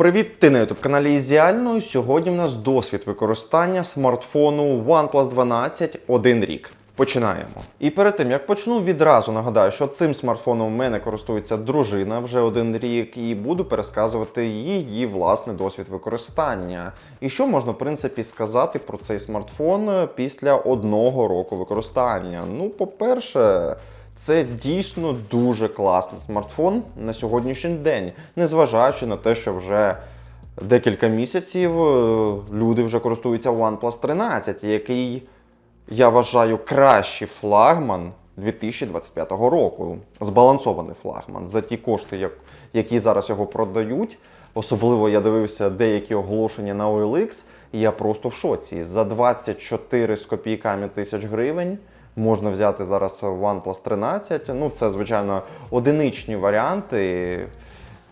Привіт, ти на youtube каналі Ізіально. І Сьогодні в нас досвід використання смартфону OnePlus 12 один рік. Починаємо. І перед тим як почну, відразу нагадаю, що цим смартфоном в мене користується дружина вже один рік, і буду пересказувати її власний досвід використання. І що можна в принципі сказати про цей смартфон після одного року використання? Ну, по-перше. Це дійсно дуже класний смартфон на сьогоднішній день, незважаючи на те, що вже декілька місяців е, люди вже користуються OnePlus 13, який я вважаю кращий флагман 2025 року. Збалансований флагман за ті кошти, які зараз його продають. Особливо я дивився деякі оголошення на OLX, і я просто в шоці. За 24 з копійками тисяч гривень можна взяти зараз OnePlus 13. Ну, це, звичайно, одиничні варіанти,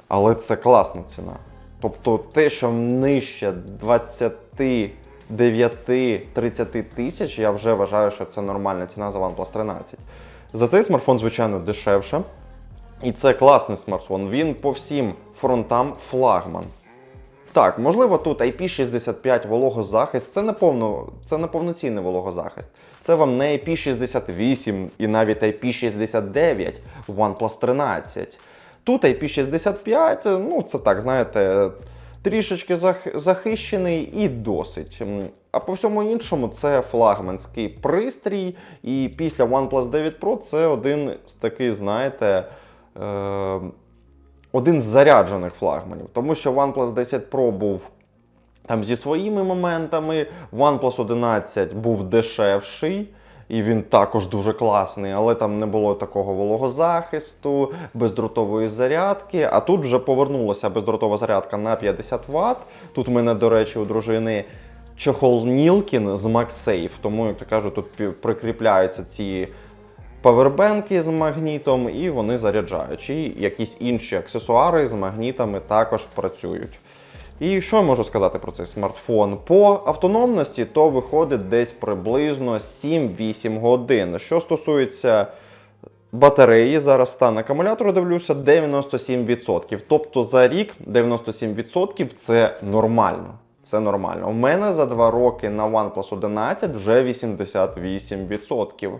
але це класна ціна. Тобто те, що нижче 29-30 тисяч, я вже вважаю, що це нормальна ціна за OnePlus 13. За цей смартфон, звичайно, дешевше. І це класний смартфон. Він по всім фронтам флагман. Так, можливо, тут IP65 вологозахист. Це не, повно, це не повноцінний вологозахист. Це вам не IP68 і навіть IP69 в OnePlus 13. Тут IP65, ну це так, знаєте, трішечки зах- захищений і досить. А по всьому іншому це флагманський пристрій. І після OnePlus 9 Pro це один з таких, знаєте. Е- один з заряджених флагманів, тому що OnePlus 10 Pro був там зі своїми моментами, OnePlus 11 був дешевший. І він також дуже класний, але там не було такого вологозахисту, бездротової зарядки. А тут вже повернулася бездротова зарядка на 50 Вт. Тут в мене, до речі, у дружини чохол Нілкін з MagSafe, тому, як то кажуть, тут прикріпляються ці павербенки з магнітом, і вони заряджають. І якісь інші аксесуари з магнітами також працюють. І що я можу сказати про цей смартфон? По автономності, то виходить десь приблизно 7-8 годин. Що стосується батареї, зараз стан акумулятору дивлюся 97%. Тобто за рік 97% це нормально. Це нормально. У мене за 2 роки на OnePlus 11 вже 88%.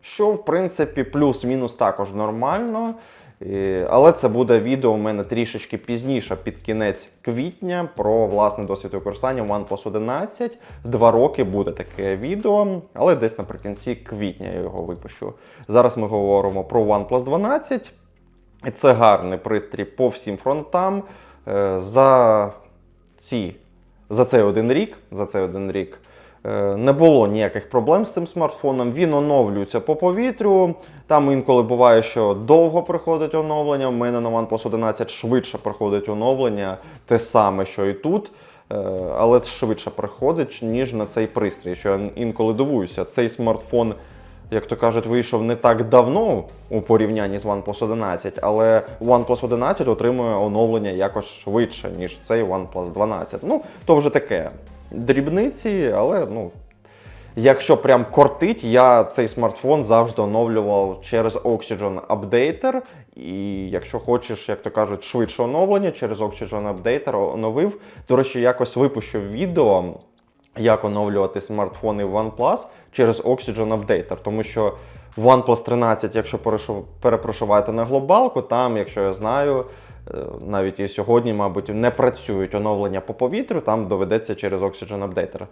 Що, в принципі, плюс-мінус також нормально. Але це буде відео у мене трішечки пізніше, під кінець квітня, про власний досвід використання OnePlus 11. Два роки буде таке відео, але десь наприкінці квітня я його випущу. Зараз ми говоримо про OnePlus 12. І це гарний пристрій по всім фронтам. Е, За ці за цей один рік, за цей один рік не було ніяких проблем з цим смартфоном. Він оновлюється по повітрю. Там інколи буває, що довго приходить оновлення. У мене на OnePlus 11 швидше приходить оновлення, те саме, що і тут. Е, Але швидше приходить, ніж на цей пристрій. Що я інколи дивуюся, цей смартфон як то кажуть, вийшов не так давно у порівнянні з OnePlus 11, але OnePlus 11 отримує оновлення якось швидше, ніж цей OnePlus 12. Ну, то вже таке дрібниці, але ну. Якщо прям кортить, я цей смартфон завжди оновлював через Oxygen Updater. І якщо хочеш, як то кажуть, швидше оновлення, через Oxygen Updater оновив. До речі, якось випущу відео, як оновлювати смартфони OnePlus через Oxygen Updater. Тому що OnePlus 13, якщо перепрошиваєте на глобалку, там, якщо я знаю, навіть і сьогодні, мабуть, не працюють оновлення по повітрю, там доведеться через Oxygen Updater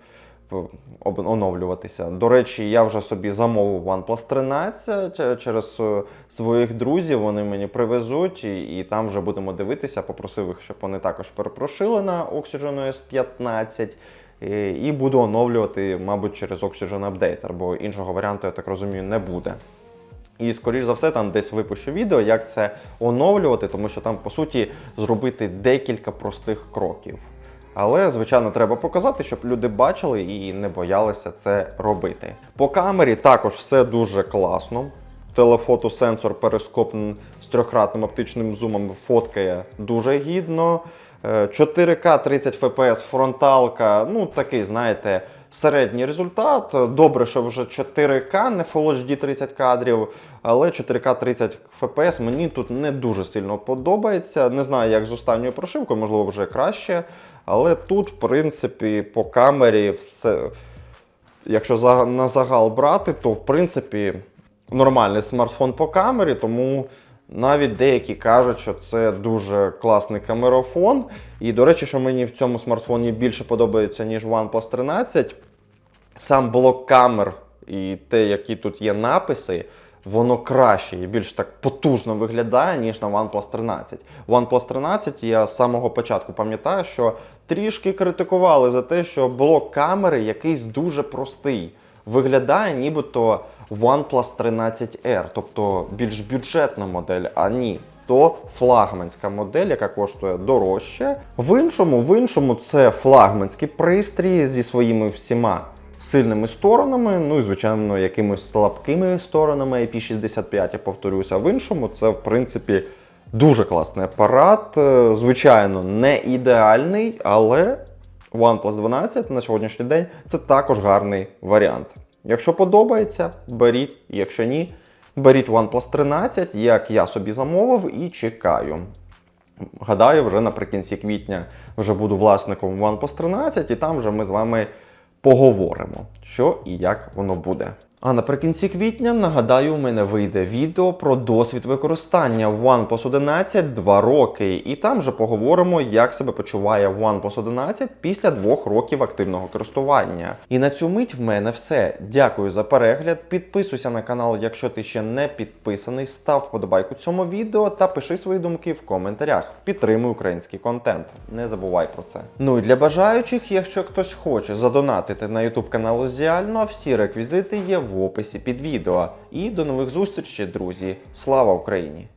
оновлюватися. До речі, я вже собі замовив OnePlus 13 е, через е, своїх друзів. Вони мені привезуть, і, і там вже будемо дивитися. Попросив їх, щоб вони також перепрошили на Oxygen OS 15. І, і буду оновлювати, мабуть, через Oxygen Updater, бо іншого варіанту, я так розумію, не буде. І, скоріш за все, там десь випущу відео, як це оновлювати, тому що там, по суті, зробити декілька простих кроків. Але, звичайно, треба показати, щоб люди бачили і не боялися це робити. По камері також все дуже класно. Телефотосенсор перископ з трьохкратним оптичним зумом фоткає дуже гідно. Е, 4К 30 FPS фронталка, ну такий, знаєте, середній результат. Добре, що вже 4К, не Full HD 30 кадрів, але 4К 30 FPS мені тут не дуже сильно подобається. Не знаю, як з останньою прошивкою, можливо, вже краще. Але тут, в принципі, по камері все. Якщо на загал брати, то в принципі нормальний смартфон по камері, тому навіть деякі кажуть, що це дуже класний камерафон. І, до речі, що мені в цьому смартфоні більше подобається, ніж OnePlus 13, сам блок камер і те, які тут є написи, воно краще і більш так потужно виглядає, ніж на OnePlus 13. OnePlus 13 я з самого початку пам'ятаю, що трішки критикували за те, що блок камери якийсь дуже простий. Виглядає нібито OnePlus 13R, тобто більш бюджетна модель, а ні. То флагманська модель, яка коштує дорожче. В іншому, в іншому, це флагманський пристрій зі своїми всіма сильними сторонами, ну і звичайно, якимись слабкими сторонами IP65, я повторюся. В іншому, це в принципі дуже класний апарат. Е, Звичайно, не ідеальний, але OnePlus 12 на сьогоднішній день це також гарний варіант. Якщо подобається, беріть, якщо ні, беріть OnePlus 13, як я собі замовив, і чекаю. Гадаю, вже наприкінці квітня вже буду власником OnePlus 13, і там вже ми з вами поговоримо, що і як воно буде. А наприкінці квітня, нагадаю, у мене вийде відео про досвід використання OnePlus 11 2 роки, і там вже поговоримо, як себе почуває OnePlus 11 після двох років активного користування. І на цю мить в мене все. Дякую за перегляд. Підписуйся на канал, якщо ти ще не підписаний. Став вподобайку цьому відео та пиши свої думки в коментарях. Підтримуй український контент. Не забувай про це. Ну і для бажаючих, якщо хтось хоче задонатити на YouTube канал Зіально, всі реквізити є в описі під відео. І до нових зустрічей, друзі! Слава Україні!